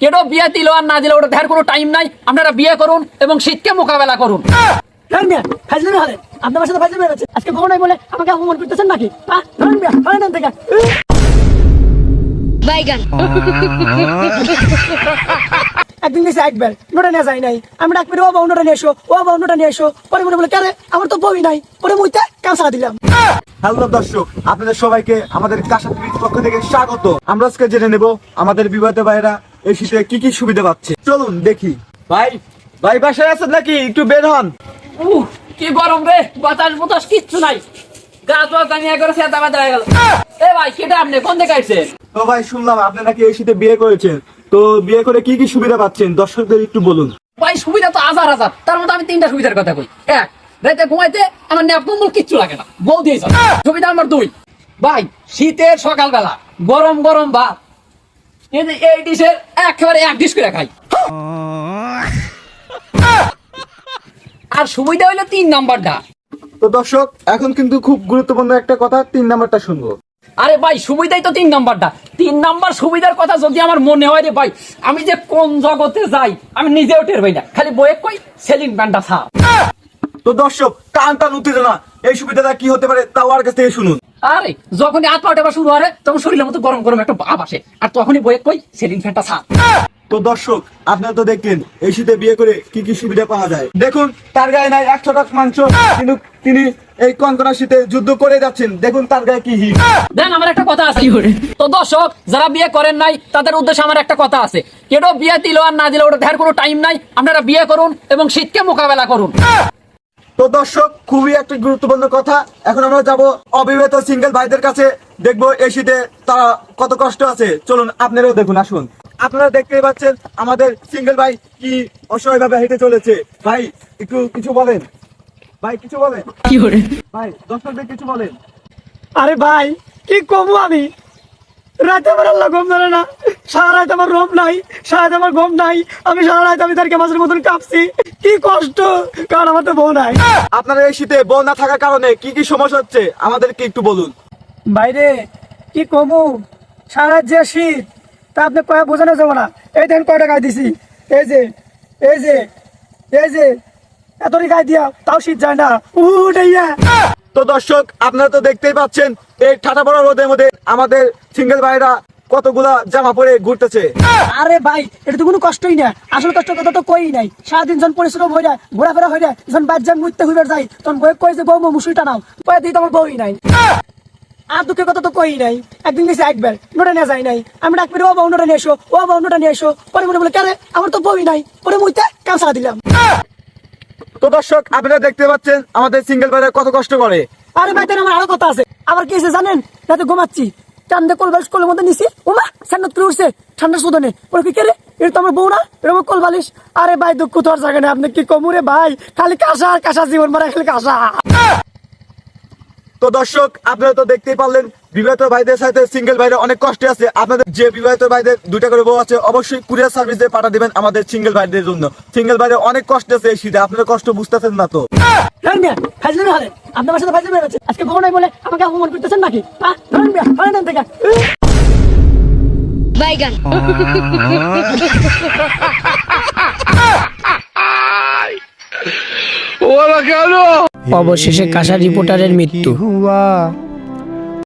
কেটো বিয়ে দিল আর না দিল ওটা দেখার কোনো টাইম নাই। আপনারা বিয়ে করুন এবং শীতকে মোকাবেলা করুন। ধরেন মিয়া ফাইজলামি হলেন আপনার সাথে ফাইজলামি হচ্ছে আজকে খবর বলে আমাকে অপমান করতেছেন নাকি? ধরেন মিয়া ধরেন থেকে। বাইগান। একদিন গেছে একবার নোটা নিয়ে যায় নাই। আমি ডাক পেরে ও বাবু নোটা নিয়ে এসো ও বাবু নোটা নিয়ে এসো। পরে মনে বলে কারে আমার তো বই নাই। পরে মুইতে কাঁচা দিলাম। হ্যালো দর্শক আপনাদের সবাইকে আমাদের কাশা টিভির পক্ষ থেকে স্বাগত। আমরা আজকে জেনে নেব আমাদের বিবাহিত ভাইরা এই শীতে কি কি সুবিধা পাচ্ছে? চলুন দেখি। ভাই ভাই বাসায় আছেন নাকি? একটু বের হন। উহ, কি গরম রে? বাতাস বাতাস কিচ্ছু নাই। গাছ বাছ আমি একবার সেটা বাদা হয়ে গেল। এ ভাই কেটা আপনি কোন দিকে আসছেন তো ভাই শুনলাম আপনি নাকি এই শীতে বিয়ে করেছেন। তো বিয়ে করে কি কি সুবিধা পাচ্ছেন? দর্শকদের একটু বলুন। ভাই সুবিধা তো হাজার হাজার। তার মধ্যে আমি তিনটা সুবিধার কথা কই। এক রাতে ঘুমাইতে আমার ন্যাপ কম্বল কিচ্ছু লাগে না। বউ দিয়েছে সুবিধা আমার দুই। ভাই শীতের সকালবেলা গরম গরম ভাত যে এই ডিশের একেবারে এক ডিশ করে খাই। আর সুবিধা হইল তিন নাম্বারটা। তো দর্শক এখন কিন্তু খুব গুরুত্বপূর্ণ একটা কথা তিন নাম্বারটা শুনব। আরে ভাই সুবিধাই তো তিন নাম্বারটা। তিন নাম্বার সুবিধার কথা যদি আমার মনে হয় রে ভাই আমি যে কোন জগতে যাই আমি নিজেও টের পাই না। খালি বয়ে কই সেলিং প্যান্টটা ছাড় তো দর্শক টান টান উত্তেজনা এই সুবিধাটা কি হতে পারে তাও আর কাছ থেকে শুনুন। আরে যখনই হাত পাটা শুরু হয় তখন শরীরের মতো গরম গরম একটা ভাব আসে। আর তখনই বয়ে কই সেলিং ফ্যানটা ছাড়। তো দর্শক আপনারা তো দেখলেন এই শীতে বিয়ে করে কি কি সুবিধা পাওয়া যায়। দেখুন তার গায়ে নাই একশো টাকা মাংস কিন্তু তিনি এই কনকনা শীতে যুদ্ধ করে যাচ্ছেন। দেখুন তার গায়ে কি হিট। দেন আমার একটা কথা আছে। তো দর্শক যারা বিয়ে করেন নাই তাদের উদ্দেশ্যে আমার একটা কথা আছে। কেটো বিয়ে দিল আর না দিল ওটা দেখার কোনো টাইম নাই। আপনারা বিয়ে করুন এবং শীতকে মোকাবেলা করুন। তো দর্শক খুবই একটা গুরুত্বপূর্ণ কথা। এখন আমরা যাব অবিবাহিত সিঙ্গেল ভাইদের কাছে। দেখব এই শীতে তারা কত কষ্ট আছে। চলুন আপনারাও দেখুন আসুন। আপনারা দেখতেই পাচ্ছেন আমাদের সিঙ্গেল ভাই কি অসহায় ভাবে হেঁটে চলেছে। ভাই একটু কিছু বলেন। ভাই কিছু বলেন। কি করে ভাই দর্শকদের কিছু বলেন। আরে ভাই কি কমু আমি? রাতে আমার আল্লাহ ঘুম ধরে না। সারা রাত আমার রোম নাই সারা আমার ঘুম নাই আমি সারা রাত আমি তার মাছের মতন কাঁপছি। কি কষ্ট কারণ আমার তো বউ নাই। আপনারা এই শীতে বল না থাকার কারণে কি কি সমস্যা হচ্ছে? আমাদেরকে একটু বলুন। বাইরে কি কমু? সারা যে শীত তা আপনি কয়ে বোঝানো যাব না। এই দেখেন কয় টাকা দিছি। এই যে এই যে এই যে এতটি গায়ে দিয়া তাও শীত যায় না। উঠাইয়া তো দর্শক আপনারা তো দেখতেই পাচ্ছেন এই ঠাটা বড় রোদের মধ্যে আমাদের সিঙ্গেল ভাইরা কতগুলা জামা পরে ঘুরতেছে? আরে ভাই এটা তো কোনো কষ্টই না। আসল কষ্ট কথা তো কই নাই। সারাদিন যখন পরিশ্রম হয়ে যায় ঘোরাফেরা হয়ে যায় যখন বাদ যান মুইতে হইবে যাই তখন বই কই যে বউ মো মুসুরিটা নাও। কয়ে দিই তোমার বউই নাই। আর দুঃখের কথা তো কই নাই। একদিন গেছে একবার নোটা নিয়ে যায় নাই। আমি ডাক পেরে ও বাবু নোটা নিয়ে এসো ও বাবু নোটা নিয়ে এসো। পরে মনে বলে কারে আমার তো বউই নাই। পরে মুইতে কাঁচা দিলাম। তো দর্শক আপনারা দেখতে পাচ্ছেন আমাদের সিঙ্গেল ভাইরা কত কষ্ট করে। আরে ভাই তার আমার আরও কথা আছে। আবার কি জানেন? রাতে ঘুমাচ্ছি। টান্দে কল বালিশ কোলের মধ্যে নিছি। ওমা সান্নাত করে উঠছে। ঠান্ডা শোধনে ওরা কি কেরে? এটা তো আমার বউ না? আমার কল বালিশ। আরে ভাই, দুঃখ তো আর জায়গা নেই আপনি কি কমুরে ভাই? খালি কাঁসা আর কাঁসা, জীবন মারা খালি কাঁসা। তো দর্শক আপনারা তো দেখতেই পারলেন বিবাহিত ভাইদের সাথে সিঙ্গেল ভাইরা অনেক কষ্টে আছে। আপনাদের যে বিবাহিত ভাইদের দুটা করে বউ আছে অবশ্যই কুরিয়ার সার্ভিস দিয়ে পাঠা দিবেন আমাদের সিঙ্গেল ভাইদের জন্য। সিঙ্গেল ভাইদের অনেক কষ্ট আছে এই শীতে আপনারা কষ্ট বুঝতেছেন না তো? ধরেন মিয়া আপনার সাথে আজকে খবর বলে আমাকে অপমান করতেছেন নাকি? ধরেন মিয়া অবশেষে কাঁসা রিপোর্টারের মৃত্যু।